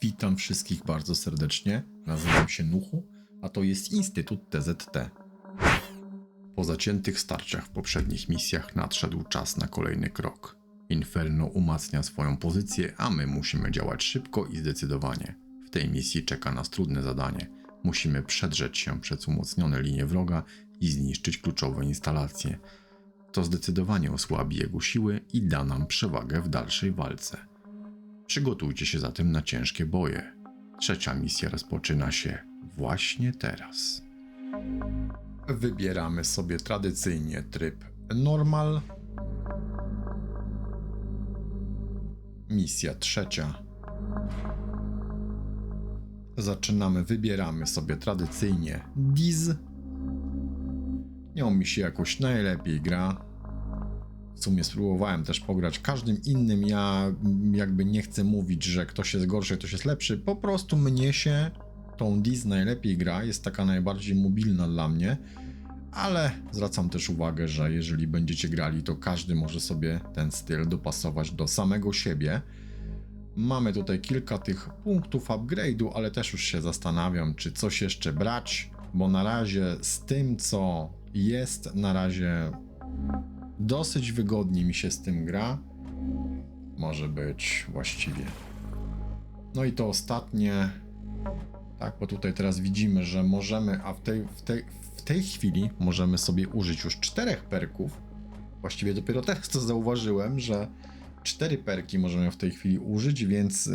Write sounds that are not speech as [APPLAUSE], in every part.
Witam wszystkich bardzo serdecznie. Nazywam się Nuchu, a to jest Instytut TZT. Po zaciętych starciach w poprzednich misjach nadszedł czas na kolejny krok. Inferno umacnia swoją pozycję, a my musimy działać szybko i zdecydowanie. W tej misji czeka nas trudne zadanie. Musimy przedrzeć się przez umocnione linie wroga i zniszczyć kluczowe instalacje. To zdecydowanie osłabi jego siły i da nam przewagę w dalszej walce. Przygotujcie się zatem na ciężkie boje. Trzecia misja rozpoczyna się właśnie teraz. Wybieramy sobie tradycyjnie tryb normal. Misja trzecia. Zaczynamy, wybieramy sobie tradycyjnie Diz. Nią mi się jakoś najlepiej gra. W sumie spróbowałem też pograć każdym innym. Ja jakby nie chcę mówić, że ktoś jest gorszy, ktoś jest lepszy. Po prostu mnie się tą Diz najlepiej gra. Jest taka najbardziej mobilna dla mnie. Ale zwracam też uwagę, że jeżeli będziecie grali, to każdy może sobie ten styl dopasować do samego siebie. Mamy tutaj kilka tych punktów upgrade'u, ale też już się zastanawiam, czy coś jeszcze brać, bo na razie z tym, co jest, na razie dosyć wygodnie mi się z tym gra. Może być właściwie. No i to ostatnie. Tak, bo tutaj teraz widzimy, że możemy, a w tej, w tej, w tej chwili możemy sobie użyć już czterech perków. Właściwie dopiero teraz to zauważyłem, że cztery perki możemy w tej chwili użyć, więc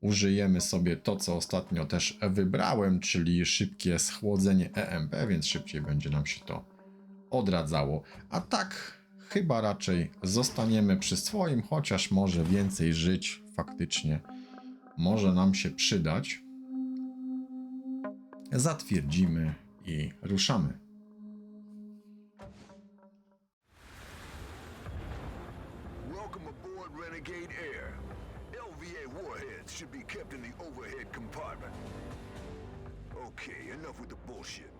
użyjemy sobie to, co ostatnio też wybrałem, czyli szybkie schłodzenie EMP, więc szybciej będzie nam się to odradzało. A tak, chyba raczej zostaniemy przy swoim, chociaż może więcej żyć faktycznie może nam się przydać. Zatwierdzimy i ruszamy. Should be kept in the overhead compartment. Okay, enough with the bullshit.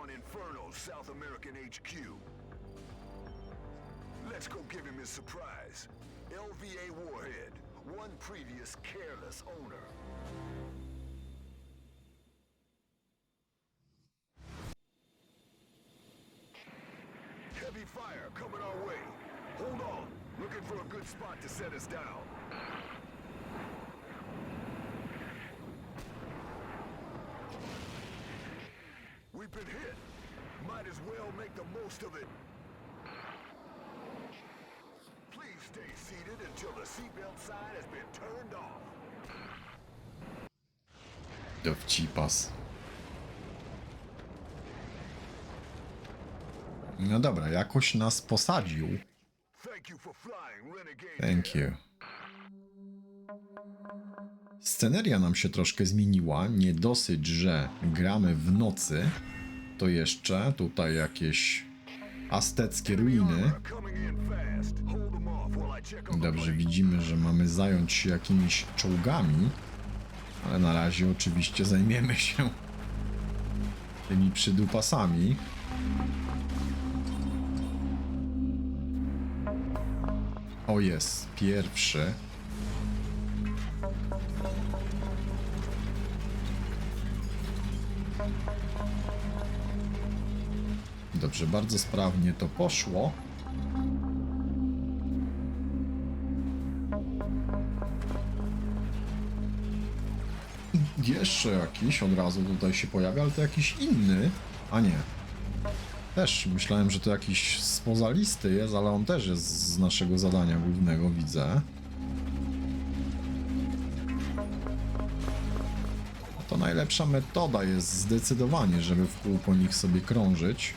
On Inferno's South American HQ. Let's go give him his surprise. LVA warhead, one previous careless owner. Heavy fire coming our way. Hold on. Looking for a good spot to set us down. Might as well make the most of it. Please stay seated until the seatbelt sign has been turned off. Dowcipas. No dobra, jakoś nas posadził. Thank you. Sceneria nam się troszkę zmieniła. Nie dosyć, że gramy w nocy, to jeszcze tutaj jakieś azteckie ruiny. Dobrze, widzimy, że mamy zająć się jakimiś czołgami, ale na razie oczywiście zajmiemy się tymi przydupasami. O jest, pierwszy. Dobrze, bardzo sprawnie to poszło. Jeszcze jakiś od razu tutaj się pojawia, ale to jakiś inny. A nie. Też myślałem, że to jakiś spoza listy jest, ale on też jest z naszego zadania głównego, widzę. To najlepsza metoda jest zdecydowanie, żeby w kół po nich sobie krążyć.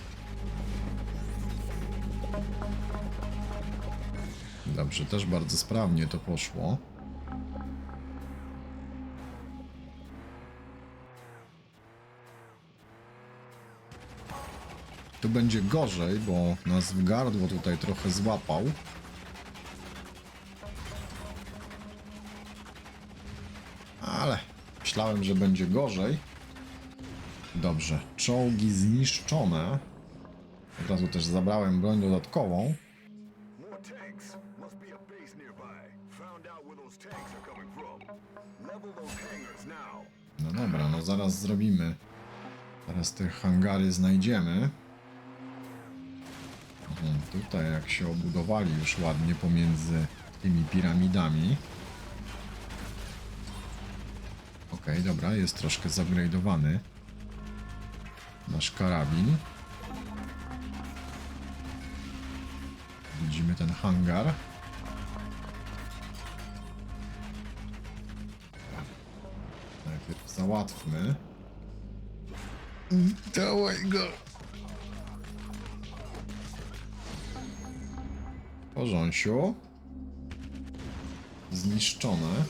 Dobrze, też bardzo sprawnie to poszło. Tu będzie gorzej, bo nas w gardło tutaj trochę złapał. Ale myślałem, że będzie gorzej. Dobrze, czołgi zniszczone. Od razu też zabrałem broń dodatkową. No dobra, no zaraz zrobimy. Teraz te hangary znajdziemy. Tutaj jak się obudowali już ładnie pomiędzy tymi piramidami. Okej, dobra, jest troszkę zupgrade'owany. Nasz karabin. Widzimy ten hangar. Załatwmy. Dawaj go! Porząsiu. Zniszczone.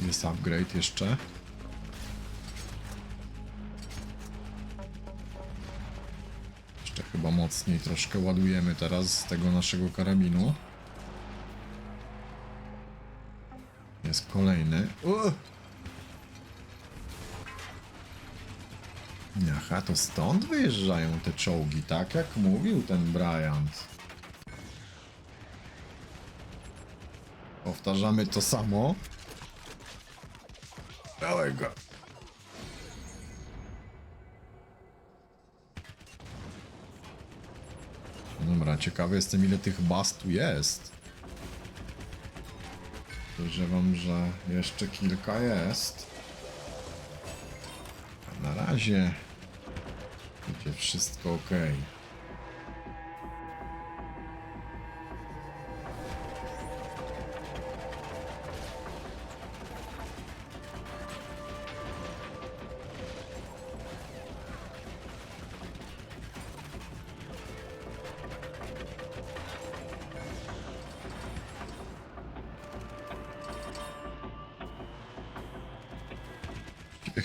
Jest upgrade jeszcze. Chyba mocniej troszkę ładujemy teraz z tego naszego karabinu. Jest kolejny. O! Aha, to stąd wyjeżdżają te czołgi, tak jak mówił ten Bryant. Powtarzamy to samo. Dawaj go. Ciekawy jestem ile tych baz tu jest. Podejrzewam, że jeszcze kilka jest. A na razie będzie wszystko ok.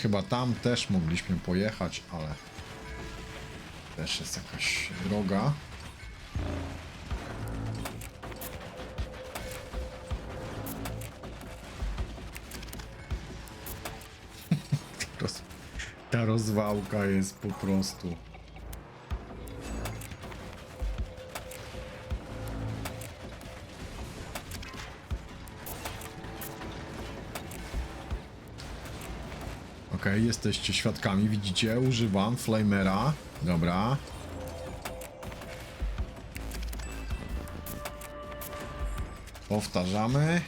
Chyba tam też mogliśmy pojechać, ale też jest jakaś droga. [LAUGHS] Ta rozwałka jest po prostu. Jesteście świadkami, widzicie? Używam flamera. Dobra. Powtarzamy.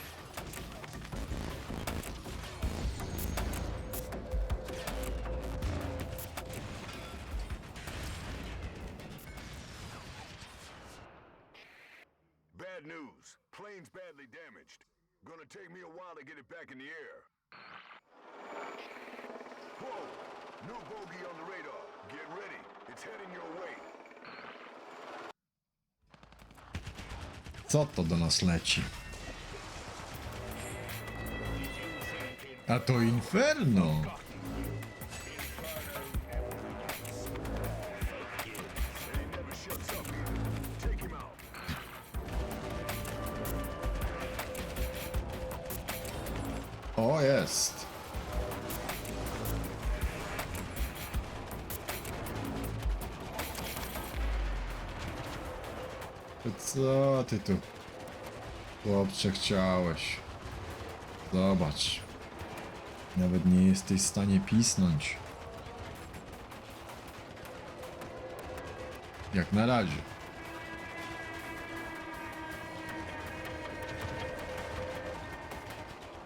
To do nas leci? A to Inferno! O, jest! Co ty tu, chłopcze, chciałeś? Zobacz. Nawet nie jesteś w stanie pisnąć. Jak na razie.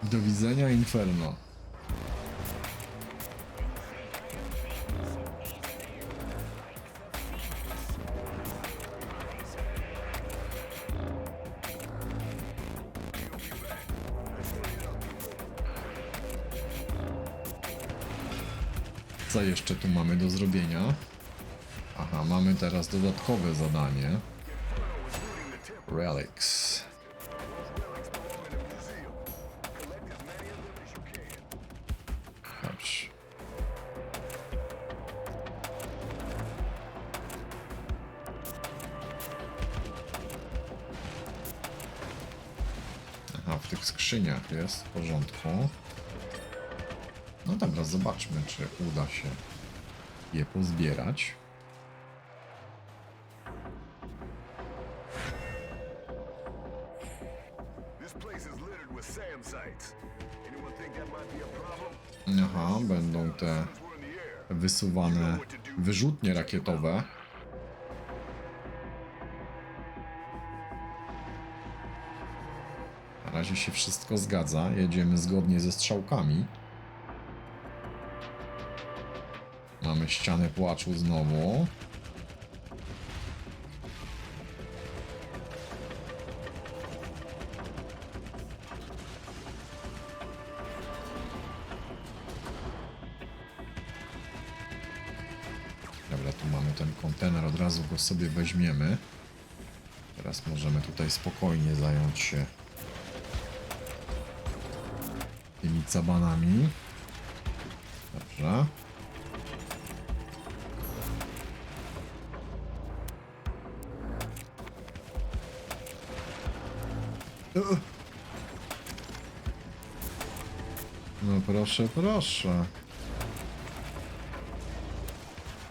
Do widzenia, Inferno. Mamy do zrobienia? Aha, mamy teraz dodatkowe zadanie. Relics. W tych skrzyniach jest, w porządku. No dobra, zobaczmy, czy uda się je pozbierać. Aha, będą te wysuwane wyrzutnie rakietowe. Na razie się wszystko zgadza. Jedziemy zgodnie ze strzałkami. Mamy ścianę płaczu znowu. Dobra, tu mamy ten kontener, od razu go sobie weźmiemy. Teraz możemy tutaj spokojnie zająć się tymi cabanami. Dobrze. No proszę, proszę.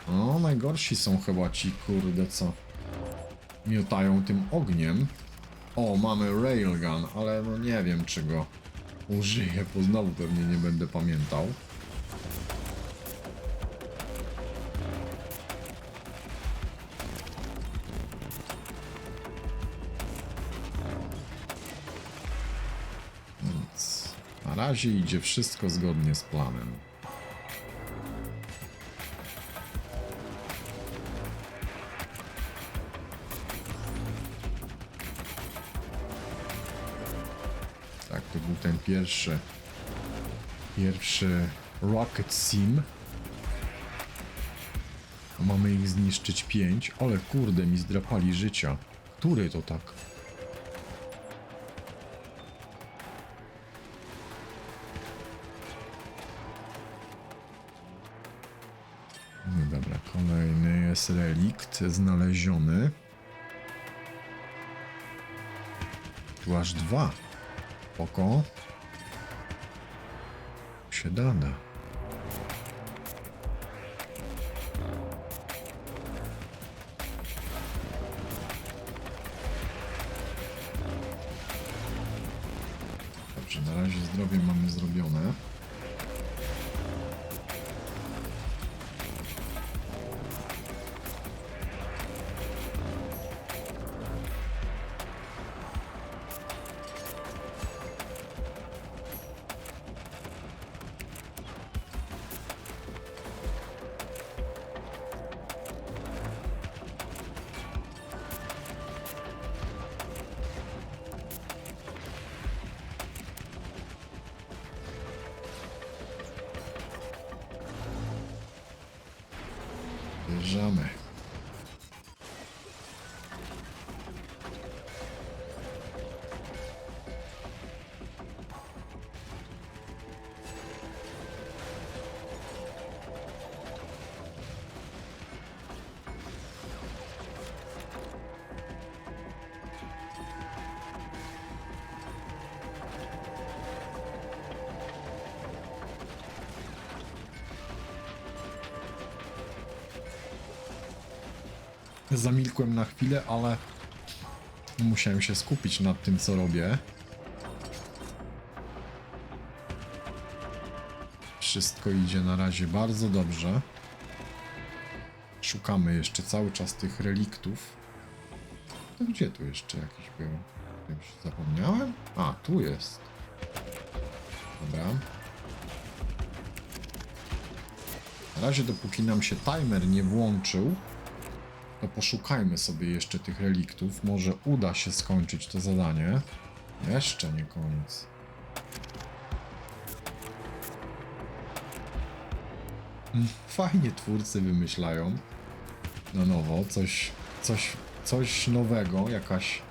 No, najgorsi są chyba ci, kurde, co miotają tym ogniem. O, mamy railgun, ale no nie wiem, czy go użyję, bo znowu pewnie nie będę pamiętał. Razie idzie wszystko zgodnie z planem. Tak, to był ten pierwszy. Pierwszy Rocket Sim. Mamy ich zniszczyć pięć. Ale kurde, mi zdrapali życia. Który to tak? Dobra, kolejny jest relikt znaleziony. Tu aż dwa. Oko. Się. Zombie. Zamilkłem na chwilę, ale musiałem się skupić nad tym, co robię. Wszystko idzie na razie bardzo dobrze. Szukamy jeszcze cały czas tych reliktów. To gdzie tu jeszcze jakiś był? Już zapomniałem? A, tu jest. Dobra. Na razie, dopóki nam się timer nie włączył, to poszukajmy sobie jeszcze tych reliktów. Może uda się skończyć to zadanie. Jeszcze nie koniec. Mm, Fajnie twórcy wymyślają na nowo coś, coś, coś nowego, jakaś,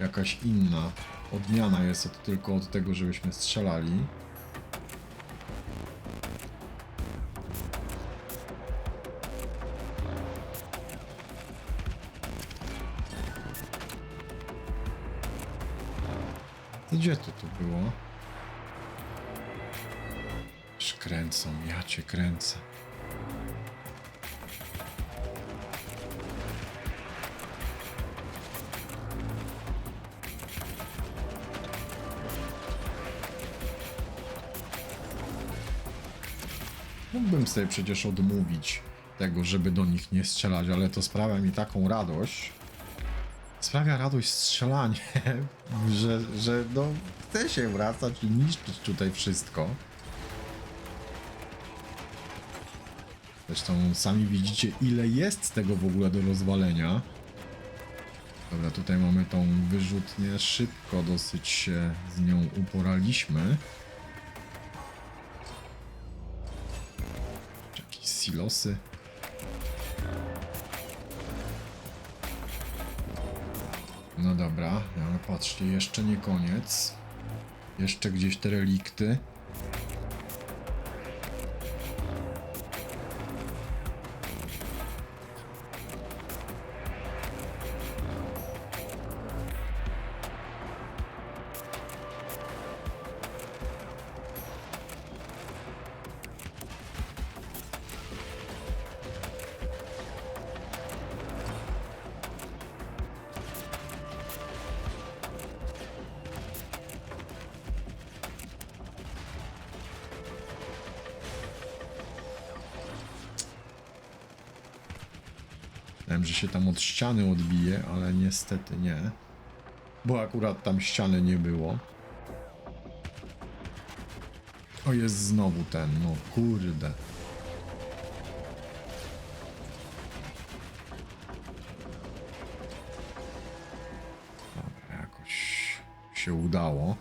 jakaś inna odmiana jest od, tylko od tego, żebyśmy strzelali. Gdzie to tu było? Kręcą, ja cię kręcę. Mógłbym sobie przecież odmówić tego, żeby do nich nie strzelać, ale to sprawia mi taką radość. Sprawia radość strzelanie, [LAUGHS] że, że no, chce się wracać i niszczyć tutaj wszystko. Zresztą sami widzicie, ile jest tego w ogóle do rozwalenia. Dobra, tutaj mamy tą wyrzutnię. Szybko dosyć się z nią uporaliśmy. Jakieś silosy. No dobra, ale patrzcie, jeszcze nie koniec. Jeszcze gdzieś te relikty. Od ściany odbije, ale niestety nie. Bo akurat tam ściany nie było. O, jest znowu ten, no kurde. Dobra, jakoś się udało.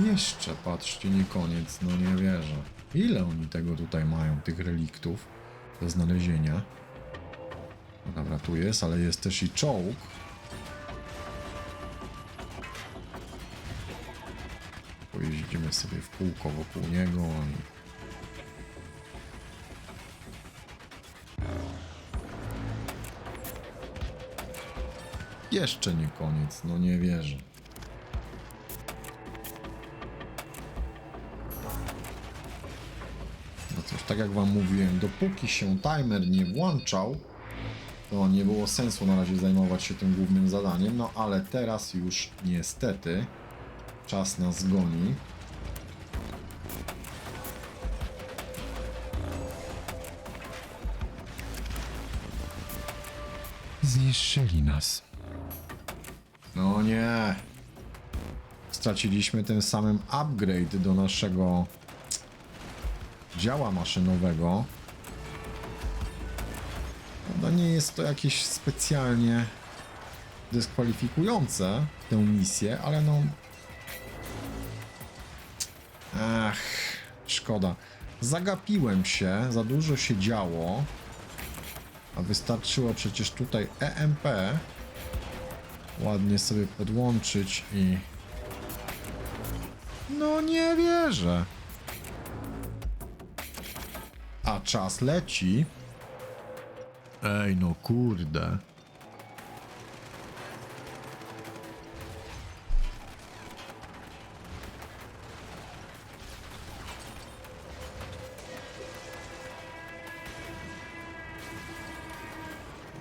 Jeszcze, patrzcie, nie koniec, no nie wierzę. Ile oni tego tutaj mają, tych reliktów do znalezienia? No dobra, tu jest, ale jest też i czołg. Pojeździmy sobie w kółko wokół niego i... Jeszcze nie koniec, no nie wierzę. Cóż, tak jak wam mówiłem, dopóki się timer nie włączał, to nie było sensu na razie zajmować się tym głównym zadaniem, no ale teraz już niestety czas nas goni. Zniszczyli nas. No nie. Straciliśmy tym samym upgrade do naszego działa maszynowego. No nie jest to jakieś specjalnie dyskwalifikujące tę misję, ale no. Ach, szkoda. Zagapiłem się, za dużo się działo. A wystarczyło przecież tutaj EMP ładnie sobie podłączyć i. No nie wierzę. A czas leci. Ej, no kurde.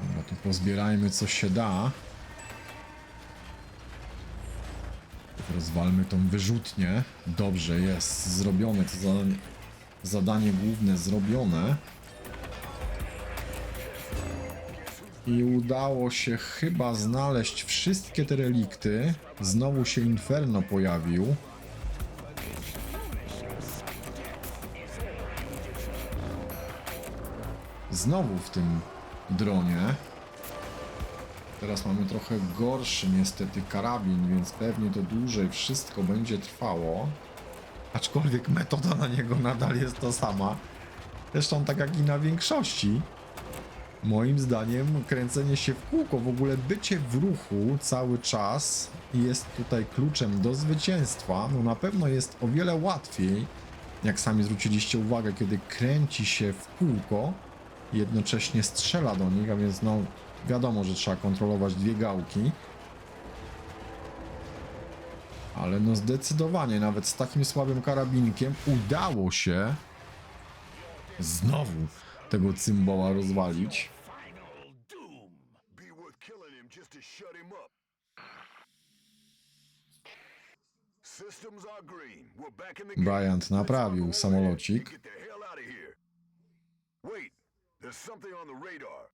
Dobra, tu pozbierajmy co się da. Rozwalmy tą wyrzutnię. Dobrze, jest zrobione to zadanie, zadanie główne zrobione. I udało się chyba znaleźć wszystkie te relikty. Znowu się Inferno pojawił. Znowu w tym dronie. Teraz mamy trochę gorszy niestety karabin, więc pewnie to dłużej wszystko będzie trwało. Aczkolwiek metoda na niego nadal jest ta sama. Zresztą tak jak i na większości. Moim zdaniem kręcenie się w kółko, w ogóle bycie w ruchu cały czas jest tutaj kluczem do zwycięstwa. No na pewno jest o wiele łatwiej, jak sami zwróciliście uwagę, kiedy kręci się w kółko, jednocześnie strzela do nich, a więc no wiadomo, że trzeba kontrolować dwie gałki. Ale no zdecydowanie, nawet z takim słabym karabinkiem udało się znowu tego cymboła rozwalić. Bryant naprawił samolocik. Wait, there's something on the radar.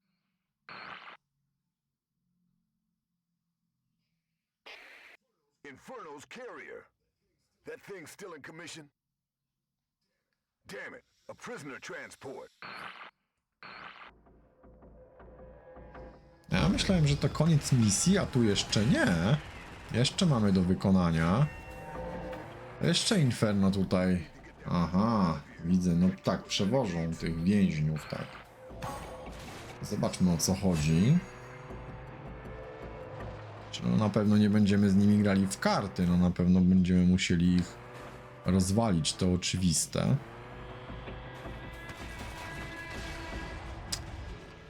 Inferno's carrier. That still in commission? Damn it, a prisoner transport. Ja myślałem, że to koniec misji, a tu jeszcze nie. Jeszcze mamy do wykonania. Jeszcze Inferno tutaj. Aha, widzę, no tak, przewożą tych więźniów, tak. Zobaczmy o co chodzi. No na pewno nie będziemy z nimi grali w karty, no na pewno będziemy musieli ich rozwalić, to oczywiste.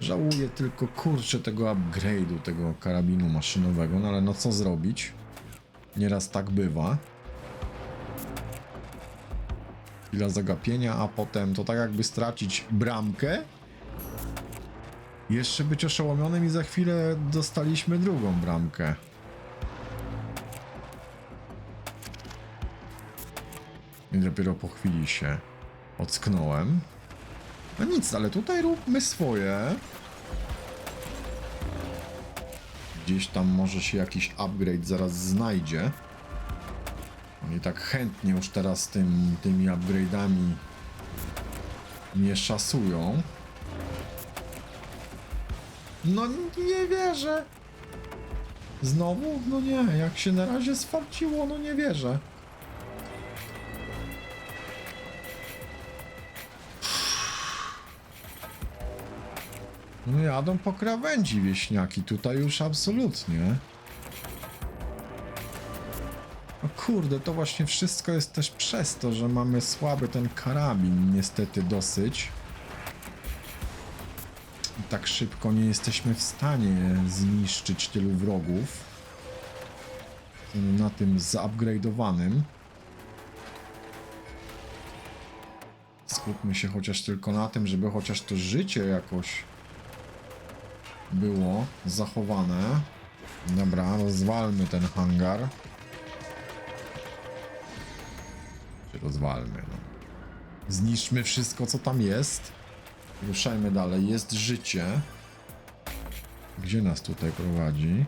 Żałuję tylko kurczę tego upgrade'u, tego karabinu maszynowego, no ale no co zrobić? Nieraz tak bywa. Chwila zagapienia, a potem to tak jakby stracić bramkę. Jeszcze być oszołomionym i za chwilę dostaliśmy drugą bramkę. I dopiero po chwili się ocknąłem. No nic, ale tutaj róbmy swoje. Gdzieś tam może się jakiś upgrade zaraz znajdzie. Oni tak chętnie już teraz tym, tymi upgrade'ami nie szasują. No nie wierzę. Znowu? No nie, jak się na razie sfarciło, no nie wierzę. No jadą po krawędzi wieśniaki, tutaj już absolutnie. No kurde, to właśnie wszystko jest też przez to, że mamy słaby ten karabin, niestety dosyć. Tak szybko nie jesteśmy w stanie zniszczyć tylu wrogów. Na tym zupgrade'owanym. Skupmy się chociaż tylko na tym, żeby chociaż to życie jakoś było zachowane. Dobra, rozwalmy ten hangar. Czy rozwalmy, no. Zniszczmy wszystko, co tam jest. Ruszajmy dalej. Jest życie. Gdzie nas tutaj prowadzi?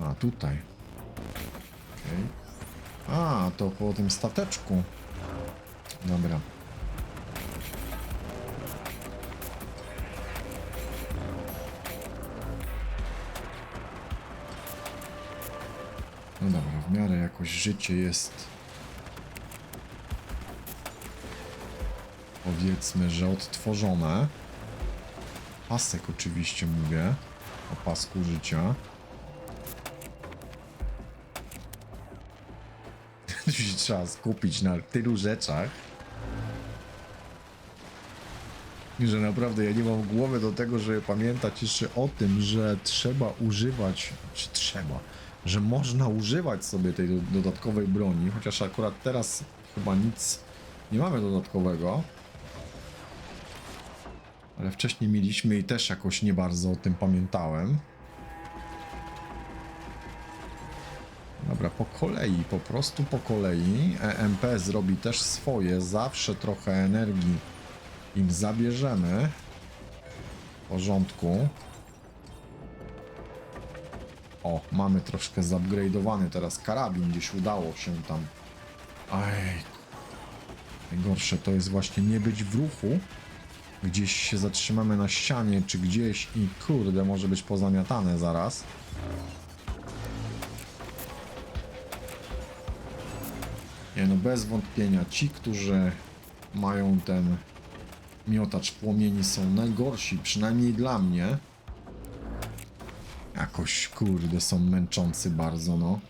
A, tutaj. Okej. A, to po tym stateczku. Dobra. No dobra, w miarę jakoś życie jest. Powiedzmy, że odtworzone. Pasek oczywiście mówię. O pasku życia. Tu [LAUGHS] się trzeba skupić na tylu rzeczach. Że naprawdę ja nie mam głowy do tego, żeby pamiętać jeszcze o tym, że trzeba używać, czy trzeba, że można używać sobie tej do- dodatkowej broni, chociaż akurat teraz chyba nic nie mamy dodatkowego. Ale wcześniej mieliśmy i też jakoś nie bardzo o tym pamiętałem. Dobra, po kolei, po prostu po kolei. EMP zrobi też swoje, zawsze trochę energii im zabierzemy. W porządku. O, mamy troszkę zupgrade'owany teraz karabin, gdzieś udało się tam. Ej. Najgorsze to jest właśnie nie być w ruchu. Gdzieś się zatrzymamy na ścianie, czy gdzieś i kurde, może być pozamiatane zaraz. Nie no, bez wątpienia ci, którzy mają ten miotacz płomieni są najgorsi, przynajmniej dla mnie. Jakoś, kurde, są męczący bardzo, no.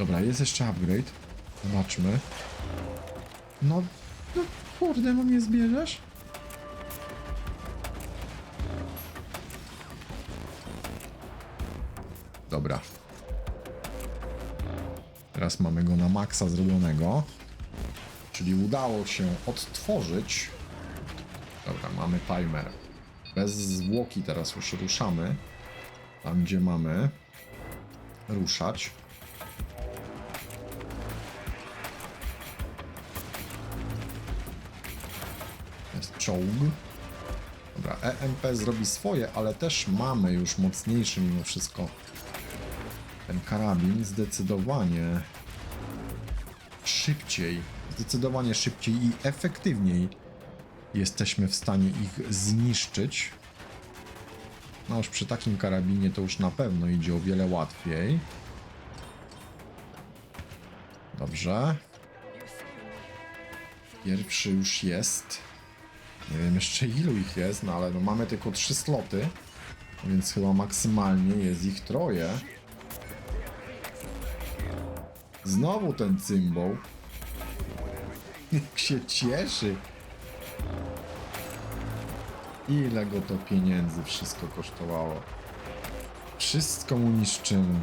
Dobra, jest jeszcze upgrade. Zobaczmy. No, no kurde, no mnie zbierzesz? Dobra. Teraz mamy go na maksa zrobionego. Czyli udało się odtworzyć. Dobra, mamy timer. Bez zwłoki teraz już ruszamy. Tam, gdzie mamy ruszać. Czołg. Dobra, EMP zrobi swoje, ale też mamy już mocniejszy mimo wszystko ten karabin. Zdecydowanie szybciej, zdecydowanie szybciej i efektywniej jesteśmy w stanie ich zniszczyć. No już przy takim karabinie to już na pewno idzie o wiele łatwiej. Dobrze. Pierwszy już jest. Nie wiem jeszcze ilu ich jest, no ale no mamy tylko trzy sloty, więc chyba maksymalnie jest ich troje. Znowu ten cymbał. [LAUGHS] Jak się cieszy. Ile go to pieniędzy wszystko kosztowało. Wszystko mu niszczymy.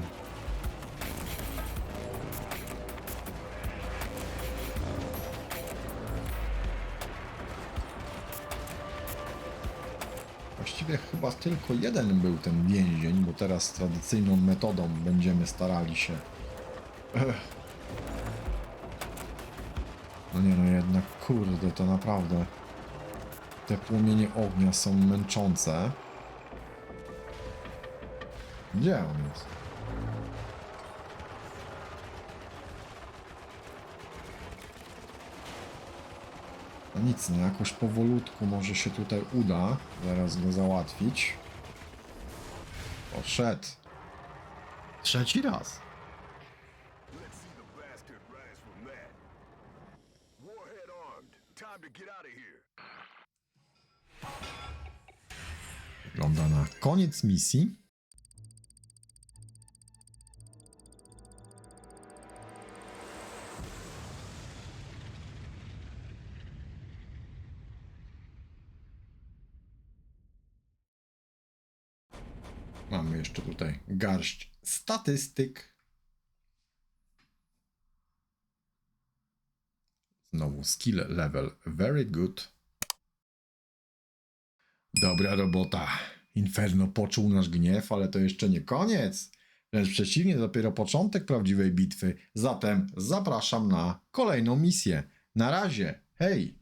Chyba tylko jeden był ten więzień, bo teraz tradycyjną metodą będziemy starali się. Ech. No nie no, jednak kurde, to naprawdę. Te płomienie ognia są męczące. Gdzie on jest? No nic, no jakoś powolutku może się tutaj uda zaraz go załatwić. Odszedł. Trzeci raz. Wygląda na koniec misji. Garść statystyk. Znowu skill level very good. Dobra robota. Inferno poczuł nasz gniew, ale to jeszcze nie koniec. Wręcz przeciwnie, dopiero początek prawdziwej bitwy. Zatem zapraszam na kolejną misję. Na razie, hej!